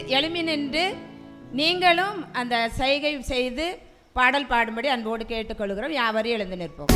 எழுமி நின்று நீங்களும் அந்த செய்கை செய்து பாடல் பாடும்படி அன்போடு கேட்டுக்கொள்கிறோம். யாவரையும் எழுந்து நிற்போம்.